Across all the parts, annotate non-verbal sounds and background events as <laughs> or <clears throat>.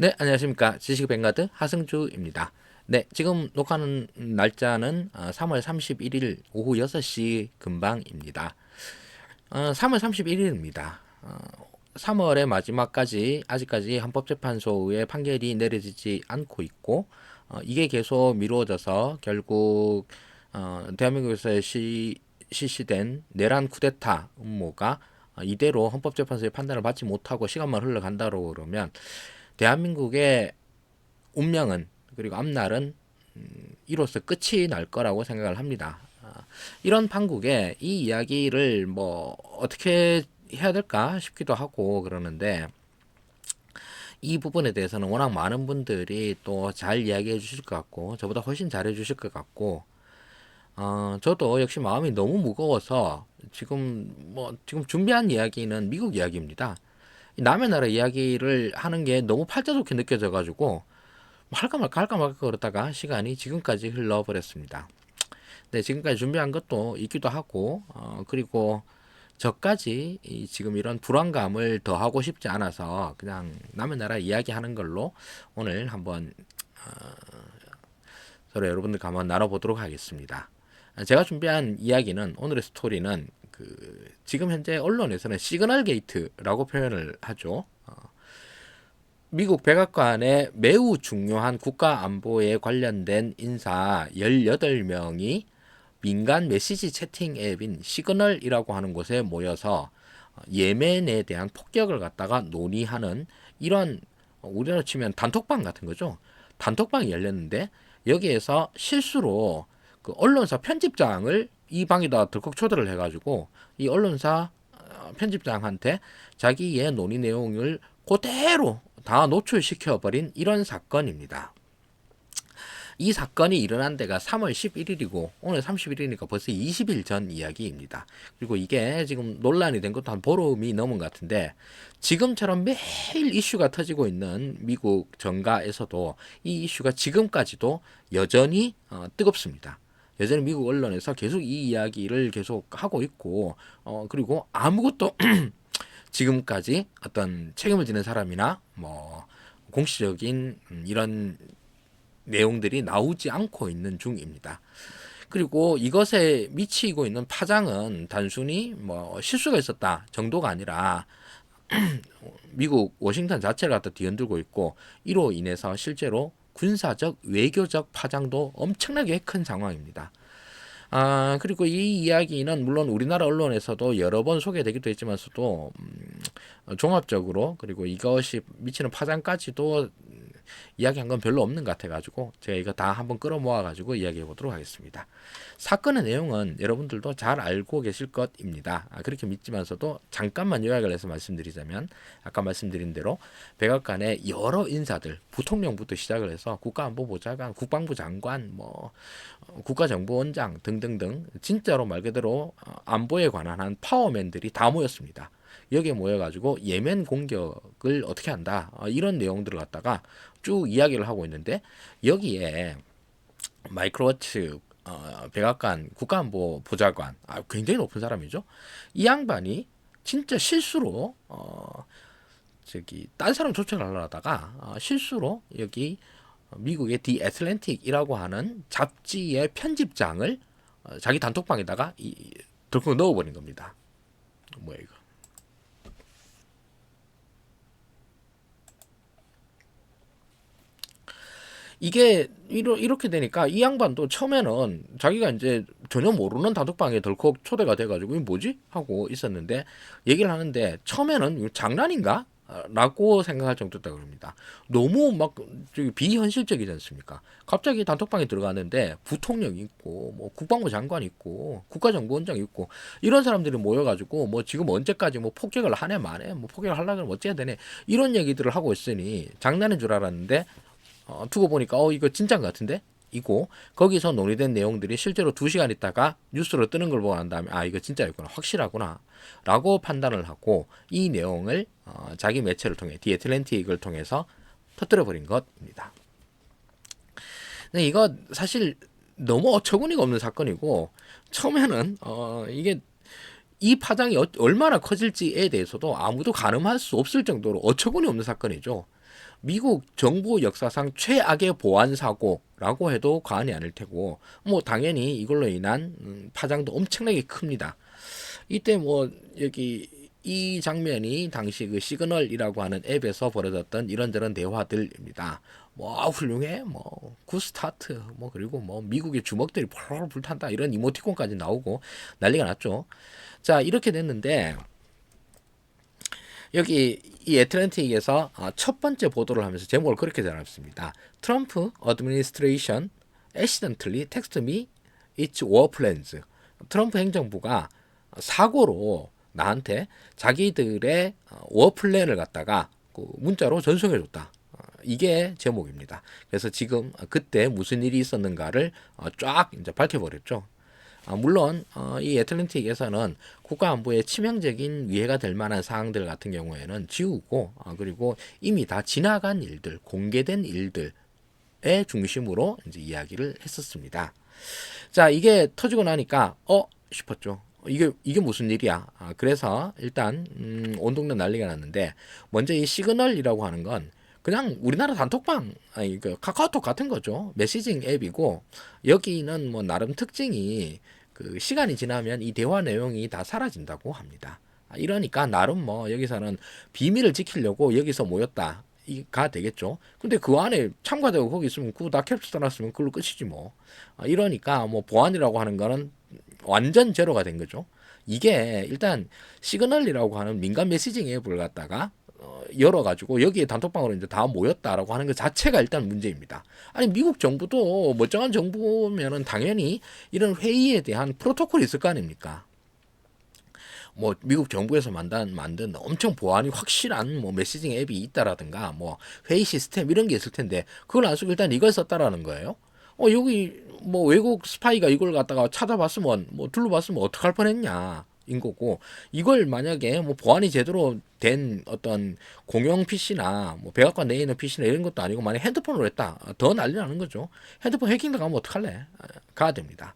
네, 안녕하십니까. 지식뱅가드 하승주입니다. 네, 지금 녹화하는 날짜는 어, 3월 31일 오후 6시 금방입니다. 어, 3월 31일입니다. 어, 3월의 마지막까지 아직까지 헌법재판소의 판결이 내려지지 않고 있고 어, 이게 계속 미루어져서 결국 어, 대한민국에서 시, 실시된 내란 쿠데타 음모가 어, 이대로 헌법재판소의 판단을 받지 못하고 시간만 흘러간다고 그러면 대한민국의 운명은 그리고 앞날은 음, 이로써 끝이 날 거라고 생각을 합니다. 아, 이런 판국에 이 이야기를 뭐 어떻게 해야 될까 싶기도 하고 그러는데 이 부분에 대해서는 워낙 많은 분들이 또 잘 이야기해 주실 것 같고 저보다 훨씬 잘해 주실 것 같고 어, 저도 역시 마음이 너무 무거워서 지금 뭐 지금 준비한 이야기는 미국 이야기입니다. 남의 나라 이야기를 하는 게 너무 팔자 좋게 느껴져 가지고 뭐 할까 말까 할까 말까 그러다가 시간이 지금까지 흘러버렸습니다. 네, 지금까지 준비한 것도 있기도 하고 어, 그리고 저까지 이 지금 이런 불안감을 더 하고 싶지 않아서 그냥 남의 나라 이야기하는 걸로 오늘 한번 어, 서로 여러분들과 한번 나눠보도록 하겠습니다. 제가 준비한 이야기는 오늘의 스토리는 그 지금 현재 언론에서는 시그널 게이트라고 표현을 하죠. 어, 미국 백악관의 매우 중요한 국가 안보에 관련된 인사 18명이 민간 메시지 채팅 앱인 시그널이라고 하는 곳에 모여서 예멘에 대한 폭격을 갖다가 논의하는 이런 우리나라 치면 단톡방 같은 거죠. 단톡방이 열렸는데 여기에서 실수로 그 언론사 편집장을 이 방에다 덜컥 초대를 해가지고 이 언론사 어, 편집장한테 자기의 논의 내용을 그대로 다 노출시켜 버린 이런 사건입니다. 이 사건이 일어난 데가 3월 11일이고 오늘 30일이니까 벌써 20일 전 이야기입니다. 그리고 이게 지금 논란이 된 것도 한 보름이 넘은 것 같은데 지금처럼 매일 이슈가 터지고 있는 미국 정가에서도 이 이슈가 지금까지도 여전히 어, 뜨겁습니다. 여전히 미국 언론에서 계속 이 이야기를 계속 하고 있고 어 그리고 아무것도 <clears throat> 지금까지 어떤 책임을 지는 사람이나 뭐 공식적인 음, 이런 내용들이 나오지 않고 있는 중입니다. 그리고 이것에 미치고 있는 파장은 단순히 뭐 실수가 있었다 정도가 아니라 <clears throat> 미국 워싱턴 자체를 갖다 뒤흔들고 있고 이로 인해서 실제로 군사적 외교적 파장도 엄청나게 큰 상황입니다. 아 그리고 이 이야기는 물론 우리나라 언론에서도 여러 번 소개되기도 했지만서도 음, 종합적으로 그리고 이것이 미치는 파장까지도 이야기한 건 별로 없는 것 같아가지고 제가 이거 다 한번 끌어모아가지고 이야기해 보도록 하겠습니다. 사건의 내용은 여러분들도 잘 알고 계실 것입니다. 아, 그렇게 믿지만서도 잠깐만 요약을 해서 말씀드리자면 아까 말씀드린 대로 백악관의 여러 인사들 부통령부터 시작을 해서 국가안보보좌관, 국방부 장관, 뭐 어, 국가정보원장 등등등 진짜로 말 그대로 어, 안보에 관한 한 파워맨들이 다 모였습니다. 여기에 모여가지고 예멘 공격을 어떻게 한다 어, 이런 내용들을 갖다가 쭉 이야기를 하고 있는데 여기에 마이크로워치 어, 백악관 국가안보 보좌관 아, 굉장히 높은 사람이죠. 이 양반이 진짜 실수로 어, 저기 딴 사람 초청을 하려다가 어, 실수로 여기 미국의 디 애틀랜틱이라고 하는 잡지의 편집장을 어, 자기 단톡방에다가 이, 덜컥 넣어버린 겁니다. 뭐야 이거? 이게 이러, 이렇게 되니까 이 양반도 처음에는 자기가 이제 전혀 모르는 단톡방에 덜컥 초대가 돼가지고 이게 뭐지 하고 있었는데 얘기를 하는데 처음에는 장난인가? 라고 생각할 정도다 그럽니다. 너무 막 저기 비현실적이지 않습니까? 갑자기 단톡방에 들어가는데 부통령 있고 뭐 국방부 장관 있고 국가정보원장 있고 이런 사람들이 모여가지고 뭐 지금 언제까지 뭐 폭격을 하네 마네 뭐 폭격을 하려면 어째야 되네 이런 얘기들을 하고 있으니 장난인 줄 알았는데 어, 두고 보니까 어 이거 것 같은데 이고 거기서 논의된 내용들이 실제로 두 시간 있다가 뉴스로 뜨는 걸 보고 난 다음에 아 이거 진짜였구나 확실하구나 라고 판단을 하고 이 내용을 어, 자기 매체를 통해 디애틀랜틱을 통해서 터뜨려 버린 것입니다. 근데 이거 사실 너무 어처구니가 없는 사건이고 처음에는 어 이게 이 파장이 어, 얼마나 커질지에 대해서도 아무도 가늠할 수 없을 정도로 어처구니 없는 사건이죠. 미국 정부 역사상 최악의 보안 사고라고 해도 과언이 아닐 테고 뭐 당연히 이걸로 인한 음, 파장도 엄청나게 큽니다. 이때 뭐 여기 이 장면이 당시 그 시그널이라고 하는 앱에서 벌어졌던 이런저런 대화들입니다. 뭐 아, 훌륭해, 뭐 굿스타트, 뭐 그리고 뭐 미국의 주먹들이 펄펄 불탄다 이런 이모티콘까지 나오고 난리가 났죠. 자 이렇게 됐는데 여기 이 애틀랜틱에서 아, 첫 번째 보도를 하면서 제목을 그렇게 달았습니다. 트럼프 어드미니스트레이션 accidentally text me its war plans. 트럼프 행정부가 사고로 나한테 자기들의 워 플랜을 갖다가 그 문자로 전송해 줬다. 어, 이게 제목입니다. 그래서 지금 그때 무슨 일이 있었는가를 어, 쫙 이제 밝혀버렸죠. 아, 물론 어, 이 애틀랜틱에서는 국가 안보에 치명적인 위해가 될 만한 사항들 같은 경우에는 지우고 아, 그리고 이미 다 지나간 일들, 공개된 일들의 중심으로 이제 이야기를 했었습니다. 자, 이게 터지고 나니까 어 싶었죠. 이게 이게 무슨 일이야? 아, 그래서 일단 음, 온 동네 난리가 났는데 먼저 이 시그널이라고 하는 건 그냥 우리나라 단톡방 아니 그 카카오톡 같은 거죠. 메시징 앱이고 여기는 뭐 나름 특징이 그 시간이 지나면 이 대화 내용이 다 사라진다고 합니다. 아, 이러니까 나름 뭐 여기서는 비밀을 지키려고 여기서 모였다. 가 되겠죠. 근데 그 안에 참가자가 거기 있으면 그거 다 캡처 놨으면 그걸로 끝이지 뭐. 아, 이러니까 뭐 보안이라고 하는 거는 완전 제로가 된 거죠. 이게 일단 시그널이라고 하는 민간 메시징 앱을 갖다가 어, 열어가지고 여기에 단톡방으로 이제 다 모였다라고 하는 것 자체가 일단 문제입니다. 아니 미국 정부도 멀쩡한 정부면은 당연히 이런 회의에 대한 프로토콜이 있을 거 아닙니까? 뭐 미국 정부에서 만든 만든 엄청 보안이 확실한 뭐 메시징 앱이 있다라든가 뭐 회의 시스템 이런 게 있을 텐데 그걸 안 쓰고 일단 이걸 썼다라는 거예요. 어 여기 뭐 외국 스파이가 이걸 갖다가 찾아봤으면 뭐 둘러봤으면 어떡할 뻔했냐 인 거고 이걸 만약에 뭐 보안이 제대로 된 어떤 공용 PC나 뭐 백악관 내에 있는 PC나 이런 것도 아니고 만약 핸드폰으로 했다 더 난리 나는 거죠. 핸드폰 해킹 당하면 어떡할래? 가야 됩니다.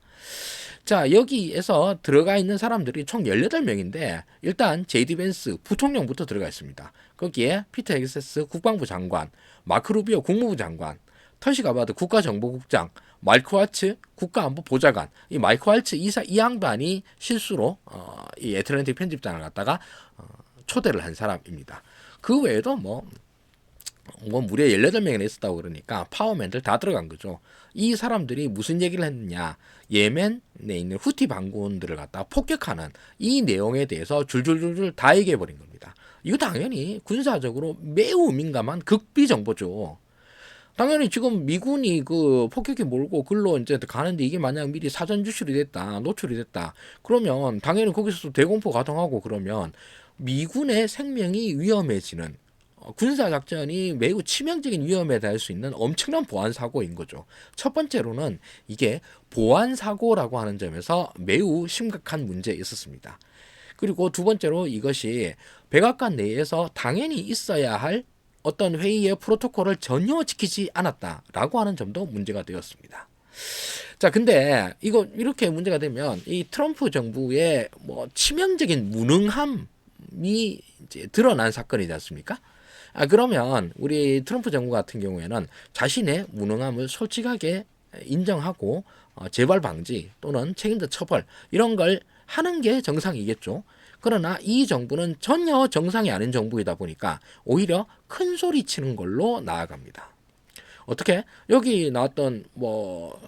자 여기에서 들어가 있는 사람들이 총 18명인데 일단 제이디 벤스 부통령부터 들어가 있습니다. 거기에 피터 엑세스 국방부 장관 마크 루비오 국무부 장관 터시 가바드 국가정보국장, 마이크 와츠 국가안보 보좌관, 이 마이크 와츠 이사 이 양반이 실수로 어, 이 애틀랜틱 편집장을 갖다가 어, 초대를 한 사람입니다. 그 외에도 뭐, 뭐 무려 18명이나 있었다고 그러니까 파워맨들 다 들어간 거죠. 이 사람들이 무슨 얘기를 했느냐. 예멘에 있는 후티 반군들을 갖다 폭격하는 이 내용에 대해서 줄줄줄줄 다 얘기해 버린 겁니다. 이거 당연히 군사적으로 매우 민감한 극비 정보죠. 당연히 지금 미군이 그 폭격기 몰고 글로 이제 가는데 이게 만약 미리 사전 주출이 됐다, 노출이 됐다. 그러면 당연히 거기서 대공포 가동하고 그러면 미군의 생명이 위험해지는 어, 군사 작전이 매우 치명적인 위험에 닿을 수 있는 엄청난 보안 사고인 거죠. 첫 번째로는 이게 보안 사고라고 하는 점에서 매우 심각한 문제 있었습니다. 그리고 두 번째로 이것이 백악관 내에서 당연히 있어야 할 어떤 회의의 프로토콜을 전혀 지키지 않았다라고 하는 점도 문제가 되었습니다. 자, 근데 이거 이렇게 문제가 되면 이 트럼프 정부의 뭐 치명적인 무능함이 이제 드러난 사건이지 않습니까? 아, 그러면 우리 트럼프 정부 같은 경우에는 자신의 무능함을 솔직하게 인정하고 어, 재발 방지 또는 책임자 처벌 이런 걸 하는 게 정상이겠죠. 그러나 이 정부는 전혀 정상이 아닌 정부이다 보니까 오히려 큰 소리 치는 걸로 나아갑니다. 어떻게? 여기 나왔던 뭐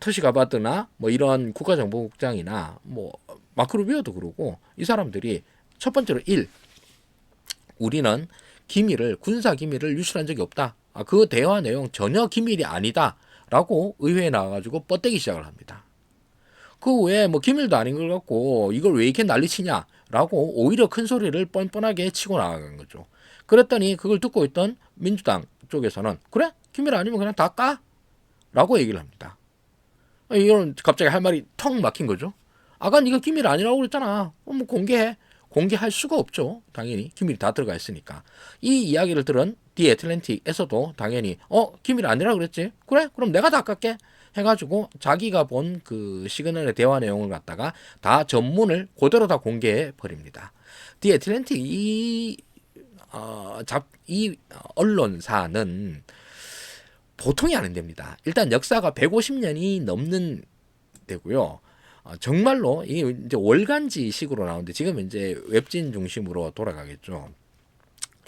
터시 가바드나 뭐 이런 국가정보국장이나 뭐 마크 루비오도 그러고 이 사람들이 첫 번째로 1. 우리는 기밀을 군사 기밀을 유출한 적이 없다. 아, 그 대화 내용 전혀 기밀이 아니다. 라고 의회에 나와가지고 뻗대기 시작을 합니다. 그 외에 뭐 기밀도 아닌 걸 갖고 이걸 왜 이렇게 난리치냐라고 오히려 큰 소리를 뻔뻔하게 치고 나가는 거죠. 그랬더니 그걸 듣고 있던 민주당 쪽에서는 그래 기밀 아니면 그냥 다 까? 라고 얘기를 합니다. 이건 갑자기 할 말이 턱 막힌 거죠. 아까 네가 기밀 아니라고 그랬잖아. 어, 뭐 공개해. 공개할 수가 없죠. 당연히 기밀이 다 들어가 있으니까. 이 이야기를 들은 디 애틀랜틱에서도 당연히 어 기밀 아니라 그랬지. 그래 그럼 내가 다 깎게. 해가지고 자기가 본 그 시그널의 대화 내용을 갖다가 다 전문을 그대로 다 공개해 버립니다. 디 애틀랜틱 이 어, 잡, 이 언론사는 보통이 아닌답니다. 일단 역사가 150년이 넘는 데고요. 어, 정말로 이 이제 월간지식으로 나오는데 지금 이제 웹진 중심으로 돌아가겠죠.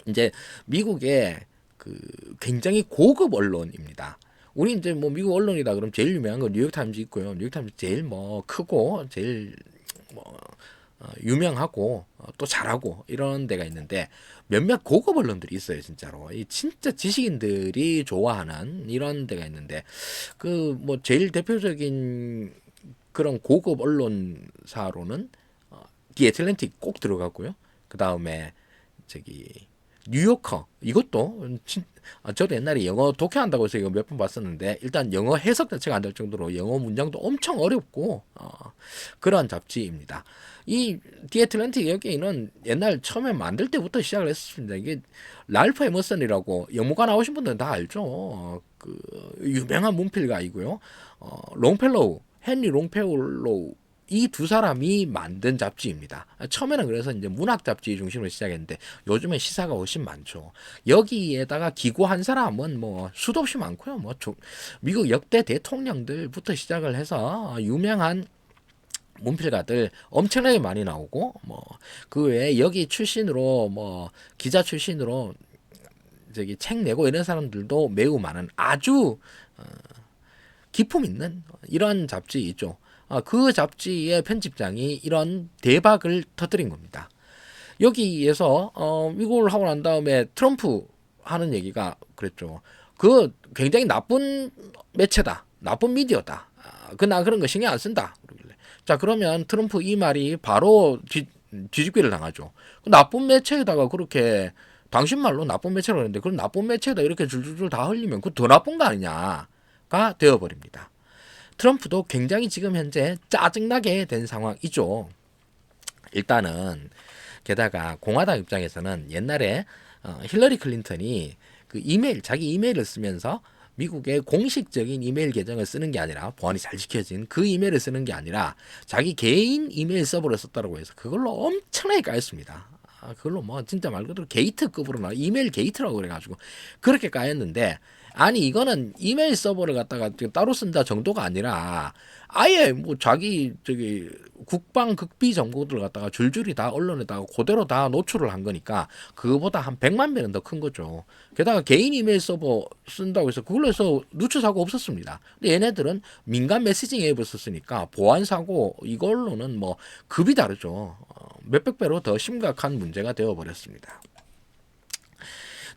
이제 미국의 그 굉장히 고급 언론입니다. 우리 이제 뭐 미국 언론이다 그럼 제일 유명한 건 뉴욕 타임즈 있고요. 뉴욕 타임즈 제일 뭐 크고 제일 뭐 어, 유명하고 어, 또 잘하고 이런 데가 있는데 몇몇 고급 언론들이 있어요 진짜로 이 진짜 지식인들이 좋아하는 이런 데가 있는데 그 뭐 제일 대표적인 그런 고급 언론사로는 어, 디 애틀랜틱 꼭 들어가고요 그 다음에 저기 뉴요커 이것도 진, 아, 저도 옛날에 영어 독해한다고 해서 이거 몇 번 봤었는데 일단 영어 해석 자체가 안 될 정도로 영어 문장도 엄청 어렵고 어, 그러한 잡지입니다. 이 디애틀랜틱 여기는 옛날 처음에 만들 때부터 시작을 했습니다. 이게 랄프 에머슨이라고 영문과 나오신 분들은 다 알죠. 어, 그 유명한 문필가이고요. 어, 롱펠로우, 헨리 롱펠로우 이 두 사람이 만든 잡지입니다. 처음에는 그래서 이제 문학 잡지 중심으로 시작했는데 요즘엔 시사가 훨씬 많죠. 여기에다가 기고 한 사람은 뭐 수도 없이 많고요. 뭐 조, 미국 역대 대통령들부터 시작을 해서 유명한 문필가들 엄청나게 많이 나오고 뭐 그 외에 여기 출신으로 뭐 기자 출신으로 저기 책 내고 이런 사람들도 매우 많은 아주 어, 기품 있는 이런 잡지이죠. 아, 그 잡지의 편집장이 이런 대박을 터뜨린 겁니다. 여기에서 어, 이걸 하고 난 다음에 트럼프 하는 얘기가 그랬죠. 그 굉장히 나쁜 매체다, 나쁜 미디어다. 아, 그나 그런 거 신경 안 쓴다. 그러길래. 자 그러면 트럼프 이 말이 바로 뒤, 뒤집기를 당하죠. 그 나쁜 매체에다가 그렇게 당신 말로 나쁜 매체라고 했는데 그런 나쁜 매체에다 이렇게 줄줄줄 다 흘리면 그 더 나쁜 거 아니냐가 되어버립니다. 트럼프도 굉장히 지금 현재 짜증나게 된 상황이죠. 일단은 게다가 공화당 입장에서는 옛날에 어, 힐러리 클린턴이 그 이메일 자기 이메일을 쓰면서 미국의 공식적인 이메일 계정을 쓰는 게 아니라 보안이 잘 지켜진 그 이메일을 쓰는 게 아니라 자기 개인 이메일 서버를 썼다고 해서 그걸로 엄청나게 까였습니다. 아, 그걸로 뭐 진짜 말 그대로 게이트급으로 나 이메일 게이트라고 그래가지고 그렇게 까였는데 아니 이거는 이메일 서버를 갖다가 따로 쓴다 정도가 아니라 아예 뭐 자기 저기 국방 극비 정보들 갖다가 줄줄이 다 언론에다가 그대로 다 노출을 한 거니까 그거보다 한 100만 배는 더 큰 거죠. 게다가 개인 이메일 서버 쓴다고 해서 그걸로 해서 누출 사고 없었습니다. 근데 얘네들은 민간 메시징 앱을 썼으니까 보안 사고 이걸로는 뭐 급이 다르죠. 어, 몇백 배로 더 심각한 문제가 되어 버렸습니다.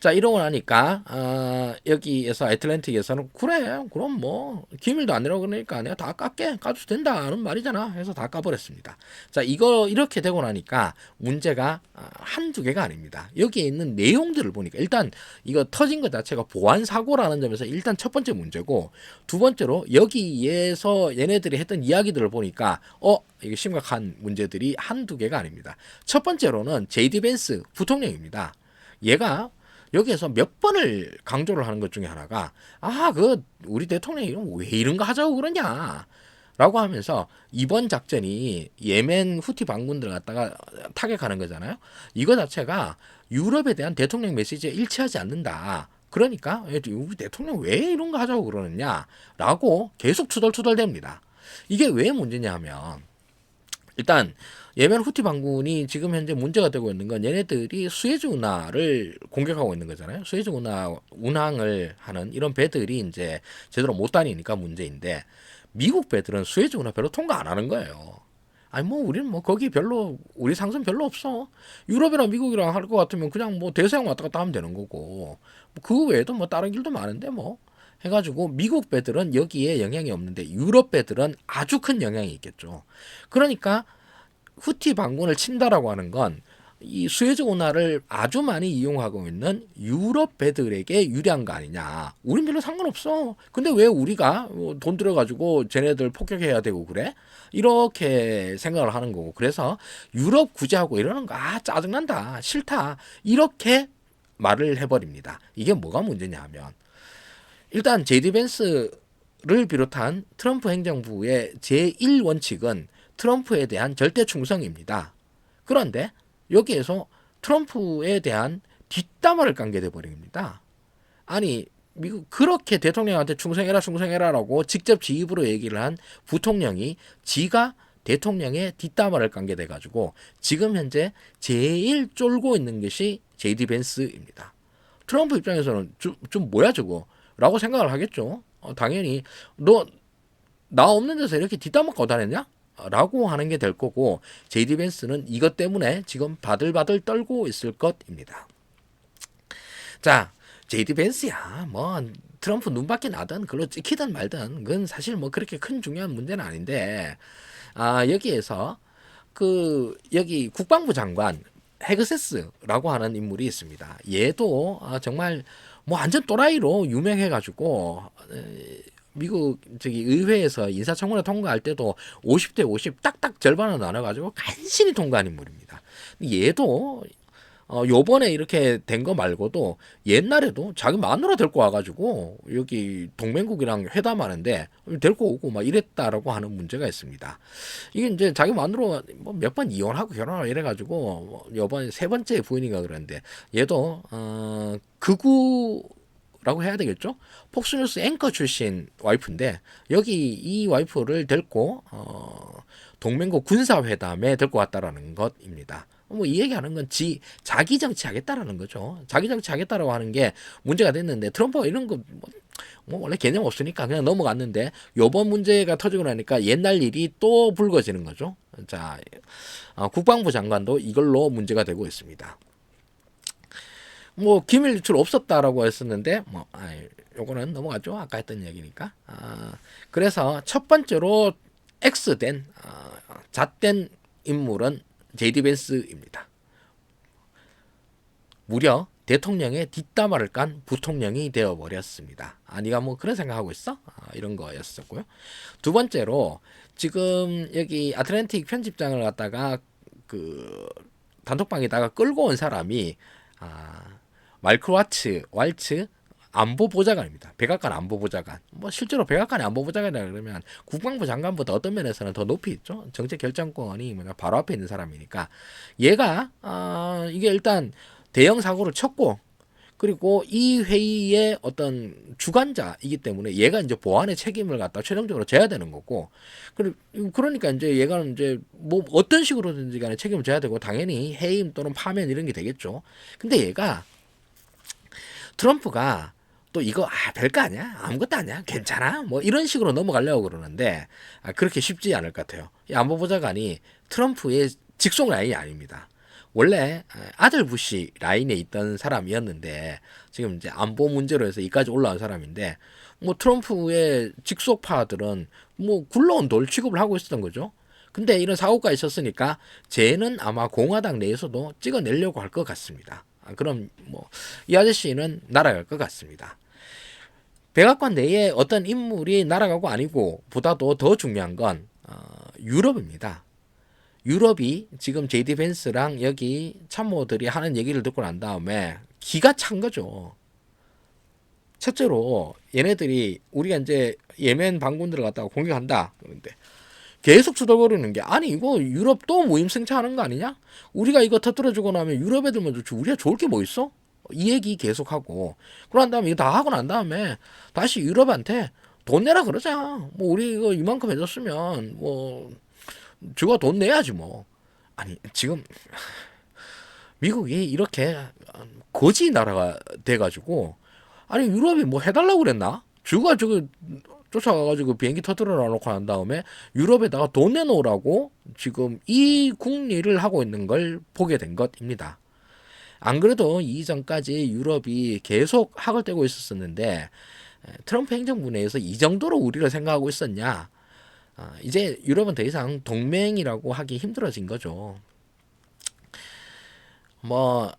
자 이러고 나니까 어, 여기에서 애틀랜틱에서는 그래 그럼 뭐 기밀도 아니라고 그러니까 내가 다 깎게 까도 된다는 말이잖아 해서 다 까버렸습니다. 자 이거 이렇게 되고 나니까 문제가 어, 한두 개가 아닙니다. 여기에 있는 내용들을 보니까 일단 이거 터진 것 자체가 보안 사고라는 점에서 일단 첫 번째 문제고 두 번째로 여기에서 얘네들이 했던 이야기들을 보니까 어 이게 심각한 문제들이 한두 개가 아닙니다. 첫 번째로는 제이디 벤스 부통령입니다. 얘가 여기에서 몇 번을 강조를 하는 것 중에 하나가 아 그 우리 대통령이 왜 이런 거 하자고 그러냐? 라고 하면서 이번 작전이 예멘 후티 반군들 갖다가 타격하는 거잖아요. 이거 자체가 유럽에 대한 대통령 메시지에 일치하지 않는다. 그러니까 우리 대통령 왜 이런 거 하자고 그러느냐? 라고 계속 투덜투덜됩니다. 이게 왜 문제냐 하면 일단 예멘 후티 반군이 지금 현재 문제가 되고 있는 건 얘네들이 수에즈 운하를 공격하고 있는 거잖아요. 수에즈 운하 운항을 하는 이런 배들이 이제 제대로 못 다니니까 문제인데 미국 배들은 수에즈 운하 별로 통과 안 하는 거예요. 아니 뭐 우리는 뭐 거기 별로 우리 상선 별로 없어. 유럽이랑 미국이랑 할 것 같으면 그냥 뭐 대서양 왔다 갔다 하면 되는 거고 그 외에도 뭐 다른 길도 많은데 뭐 해가지고 미국 배들은 여기에 영향이 없는데 유럽 배들은 아주 큰 영향이 있겠죠. 그러니까 후티 반군을 친다라고 하는 건 이 수에즈 운하를 아주 많이 이용하고 있는 유럽 배들에게 유리한 거 아니냐. 우린 별로 상관없어. 근데 왜 우리가 돈 들여가지고 쟤네들 폭격해야 되고 그래? 이렇게 생각을 하는 거고. 그래서 유럽 구제하고 이러는 거, 아, 짜증난다. 싫다. 이렇게 말을 해버립니다. 이게 뭐가 문제냐 하면. 일단 제디 벤스를 비롯한 트럼프 행정부의 제1 원칙은 트럼프에 대한 절대 충성입니다. 그런데 여기에서 트럼프에 대한 뒷담화를 깐게 돼버립니다. 아니 미국 그렇게 대통령한테 충성해라 충성해라라고 직접 지입으로 얘기를 한 부통령이 지가 대통령의 뒷담화를 깐게 돼가지고 지금 현재 제일 쫄고 있는 것이 제이디 벤스입니다. 트럼프 입장에서는 좀, 좀 뭐야 저거 라고 생각을 하겠죠. 어, 당연히 너 나 없는 데서 이렇게 뒷담화 꺼다냈냐? 라고 하는 게 될 거고 제이디 벤스는 이것 때문에 지금 바들바들 떨고 있을 것입니다. 자, 제이디 벤스야. 뭐 트럼프 눈밖에 나든 그걸로 찍히든 말든 그건 사실 뭐 그렇게 큰 중요한 문제는 아닌데 아, 여기에서 그 여기 국방부 장관 헤그세스라고 하는 인물이 있습니다. 얘도 아, 정말 뭐 완전 또라이로 유명해가지고 에, 미국 저기 의회에서 인사청문회 통과할 때도 50대 50 딱딱 절반을 나눠가지고 간신히 통과한 인물입니다. 얘도 어 요번에 이렇게 된 거 말고도 옛날에도 자기 마누라 데리고 와가지고 여기 동맹국이랑 회담하는데 데리고 오고 막 이랬다라고 하는 문제가 있습니다. 이게 이제 자기 마누라 뭐 몇 번 이혼하고 결혼하고 이래가지고 뭐 요번 세 번째 부인인가 그러는데 얘도 어 극우 라고 해야 되겠죠? 폭스뉴스 앵커 출신 와이프인데 여기 이 와이프를 데리고 어 동맹국 군사회담에 데리고 왔다라는 것입니다. 뭐 이 얘기하는 건 지 자기 정치하겠다라는 거죠. 자기 정치하겠다라고 하는 게 문제가 됐는데 트럼프가 이런 거 뭐, 뭐 원래 개념 없으니까 그냥 넘어갔는데 요번 문제가 터지고 나니까 옛날 일이 또 불거지는 거죠. 자 어, 국방부 장관도 이걸로 문제가 되고 있습니다. 뭐 기밀 유출 없었다라고 했었는데 뭐 아, 요거는 넘어가죠. 아까 했던 얘기니까. 아, 그래서 첫 번째로 X된 아, 잣된 인물은 제이디 벤스입니다. 무려 대통령의 뒷담화를 깐 부통령이 되어 버렸습니다. 아, 네가 뭐 그런 생각하고 있어? 아, 이런 거였었고요. 두 번째로 지금 여기 아틀랜틱 편집장을 갖다가 그 단톡방에다가 끌고 온 사람이 아, 말크 와츠, 왈츠 안보 보좌관입니다. 백악관 안보 보좌관. 뭐 실제로 백악관의 안보 보좌관이라 그러면 국방부 장관보다 어떤 면에서는 더 높이 있죠. 정책 결정권이 뭐냐 바로 앞에 있는 사람이니까 얘가 아 이게 일단 대형 사고를 쳤고 그리고 이 회의의 어떤 주관자이기 때문에 얘가 이제 보안의 책임을 갖다 최종적으로 져야 되는 거고 그러니까 이제 얘가 이제 뭐 어떤 식으로든지 간에 책임을 져야 되고 당연히 해임 또는 파면 이런 게 되겠죠. 근데 얘가 트럼프가 또 이거 아 별거 아니야 아무것도 아니야 괜찮아 뭐 이런 식으로 넘어가려고 그러는데 아, 그렇게 쉽지 않을 것 같아요. 이 안보보좌관이 트럼프의 직속 라인이 아닙니다. 원래 아들 부시 라인에 있던 사람이었는데 지금 이제 안보 문제로 해서 이까지 올라온 사람인데 뭐 트럼프의 직속파들은 뭐 굴러온 돌 취급을 하고 있었던 거죠. 근데 이런 사고가 있었으니까 쟤는 아마 공화당 내에서도 찍어내려고 할 것 같습니다. 아, 그럼 뭐 이 아저씨는 날아갈 것 같습니다. 백악관 내에 어떤 인물이 날아가고 아니고 보다도 더 중요한 건 어, 유럽입니다. 유럽이 지금 제이디 벤스랑 여기 참모들이 하는 얘기를 듣고 난 다음에 기가 찬 거죠. 첫째로 얘네들이 우리가 이제 예멘 반군들을 갖다가 공격한다 그런데 계속 투덜거리는 게 아니 이거 유럽 또 무임승차 하는 거 아니냐? 우리가 이거 터뜨려주고 나면 유럽 애들만 좋지 우리가 좋을 게 뭐 있어? 이 얘기 계속하고 그런 다음에 이거 다 하고 난 다음에 다시 유럽한테 돈 내라 그러자. 뭐 우리 이거 이만큼 해줬으면 뭐 저가 돈 내야지 뭐. 아니 지금 <laughs> 미국이 이렇게 거지 나라가 돼가지고 아니 유럽이 뭐 해달라고 그랬나? 주가 저거 쫓아가가지고 비행기 터뜨려 놔놓고 난 다음에 유럽에다가 돈 내놓으라고 지금 이 국리를 하고 있는 걸 보게 된 것입니다. 안 그래도 이전까지 유럽이 계속 학을 떼고 있었었는데 트럼프 행정부 내에서 이 정도로 우리를 생각하고 있었냐? 아, 이제 유럽은 더 이상 동맹이라고 하기 힘들어진 거죠. 뭐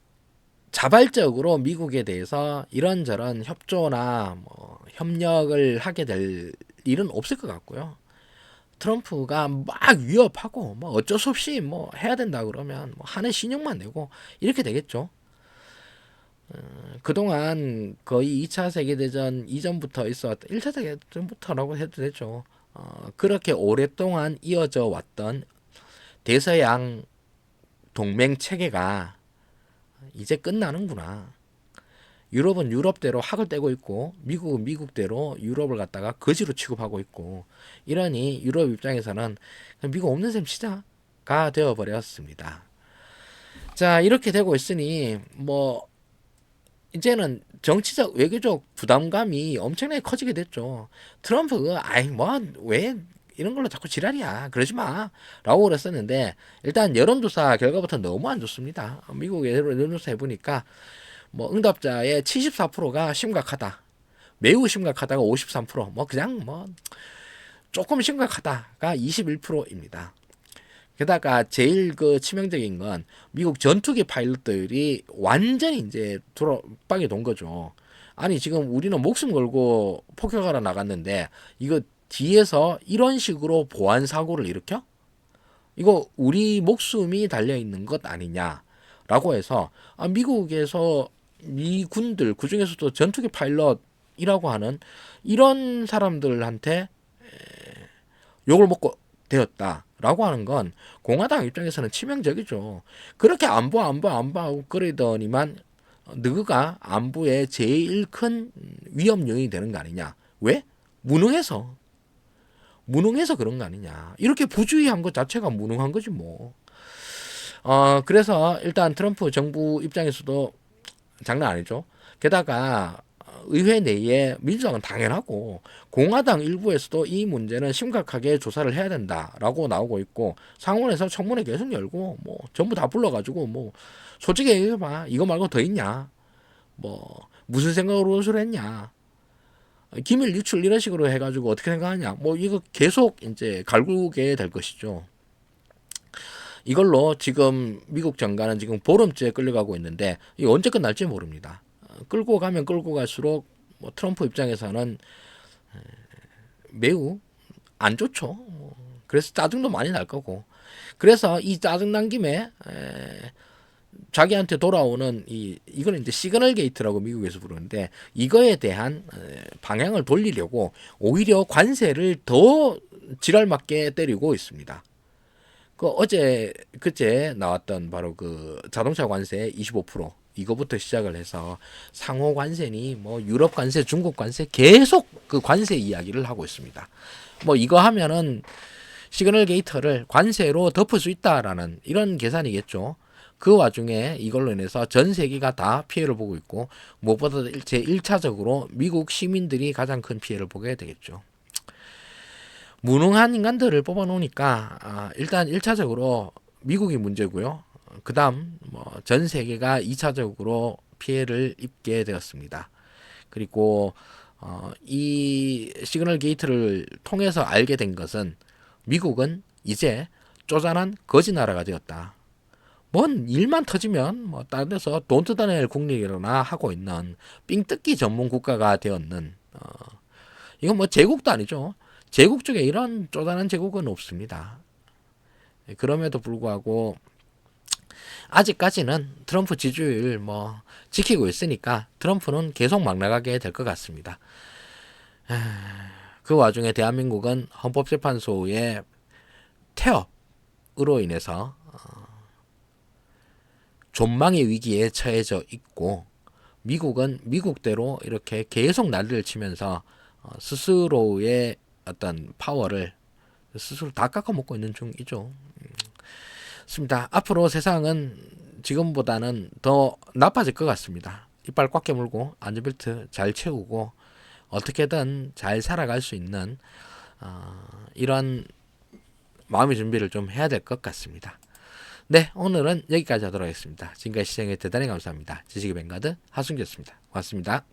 자발적으로 미국에 대해서 이런저런 협조나 뭐 협력을 하게 될 일은 없을 것 같고요. 트럼프가 막 위협하고 뭐 어쩔 수 없이 뭐 해야 된다 그러면 뭐 하는 신용만 내고 이렇게 되겠죠. 어, 그동안 거의 2차 세계대전 이전부터 있어왔던 1차 세계대전부터라고 해도 되죠. 어, 그렇게 오랫동안 이어져 왔던 대서양 동맹 체계가 이제 끝나는구나. 유럽은 유럽대로 학을 떼고 있고 미국은 미국대로 유럽을 갖다가 거지로 취급하고 있고 이러니 유럽 입장에서는 미국 없는 셈 치자가 되어 버렸습니다. 자 이렇게 되고 있으니 뭐 이제는 정치적 외교적 부담감이 엄청나게 커지게 됐죠. 트럼프가 아이 뭐 왜 이런 걸로 자꾸 지랄이야 그러지 마 라고 그랬었는데 일단 여론조사 결과부터 너무 안 좋습니다. 미국의 여론조사 해보니까 뭐 응답자의 74%가 심각하다. 매우 심각하다가 53%. 뭐 그냥 뭐 조금 심각하다가 21%입니다. 게다가 제일 그 치명적인 건 미국 전투기 파일럿들이 완전히 이제 돌아빵이 돈 거죠. 아니 지금 우리는 목숨 걸고 폭격하러 나갔는데 이거 뒤에서 이런 식으로 보안 사고를 일으켜? 이거 우리 목숨이 달려 있는 것 아니냐라고 해서 아, 미국에서 미 군들 그 중에서도 전투기 파일럿이라고 하는 이런 사람들한테 욕을 먹고 되었다라고 하는 건 공화당 입장에서는 치명적이죠. 그렇게 안보 안보 안보 하고 그러더니만 너가 안보의 제일 큰 위험 요인이 되는 거 아니냐? 왜? 무능해서. 무능해서 그런 거 아니냐. 이렇게 부주의한 것 자체가 무능한 거지 뭐. 어, 그래서 일단 트럼프 정부 입장에서도 장난 아니죠. 게다가 의회 내에 민주당은 당연하고 공화당 일부에서도 이 문제는 심각하게 조사를 해야 된다라고 나오고 있고 상원에서 청문회 계속 열고 뭐 전부 다 불러가지고 뭐 솔직히 얘기해봐 이거 말고 더 있냐 뭐 무슨 생각으로 호소했냐 기밀 유출 이런 식으로 해가지고 어떻게 생각하냐 뭐 이거 계속 이제 갈구게 될 것이죠. 이걸로 지금 미국 정가는 지금 보름째 끌려가고 있는데 이 언제 끝날지 모릅니다. 어, 끌고 가면 끌고 갈수록 뭐 트럼프 입장에서는 매우 안 좋죠. 뭐 그래서 짜증도 많이 날 거고. 그래서 이 짜증 난 김에 자기한테 돌아오는 이 이거는 이제 시그널 게이트라고 미국에서 부르는데 이거에 대한 방향을 돌리려고 오히려 관세를 더 지랄 맞게 때리고 있습니다. 그 어제 그제 나왔던 바로 그 자동차 관세 25% 이거부터 시작을 해서 상호 관세니 뭐 유럽 관세, 중국 관세 계속 그 관세 이야기를 하고 있습니다. 뭐 이거 하면은 시그널 게이터를 관세로 덮을 수 있다라는 이런 계산이겠죠. 그 와중에 이걸로 인해서 전 세계가 다 피해를 보고 있고 무엇보다 제 1차적으로 미국 시민들이 가장 큰 피해를 보게 되겠죠. 무능한 인간들을 뽑아놓으니까 아, 일단 1차적으로 미국이 문제고요. 그 다음 뭐 전 세계가 2차적으로 피해를 입게 되었습니다. 그리고 어, 이 시그널 게이트를 통해서 알게 된 것은 미국은 이제 쪼잔한 거지 나라가 되었다. 뭔 일만 터지면 뭐 다른 데서 돈 뜯어낼 국력이나 하고 있는 삥뜯기 전문 국가가 되었는 어, 이건 뭐 제국도 아니죠. 제국 쪽에 이런 쪼잔한 제국은 없습니다. 그럼에도 불구하고 아직까지는 트럼프 지지율 뭐 지키고 있으니까 트럼프는 계속 막 나가게 될 것 같습니다. 그 와중에 대한민국은 헌법재판소의 태업으로 인해서 어, 존망의 위기에 처해져 있고 미국은 미국대로 이렇게 계속 난리를 치면서 어, 스스로의 어떤 파워를 스스로 다 깎아먹고 있는 중이죠. 습니다 앞으로 세상은 지금보다는 더 나빠질 것 같습니다. 이빨 꽉 깨물고 안전벨트 잘 채우고 어떻게든 잘 살아갈 수 있는 어, 이런 마음의 준비를 좀 해야 될 것 같습니다. 네, 오늘은 여기까지 하도록 하겠습니다. 지금까지 시청해 대단히 감사합니다. 지식의 뱅가드 하승기였습니다. 고맙습니다.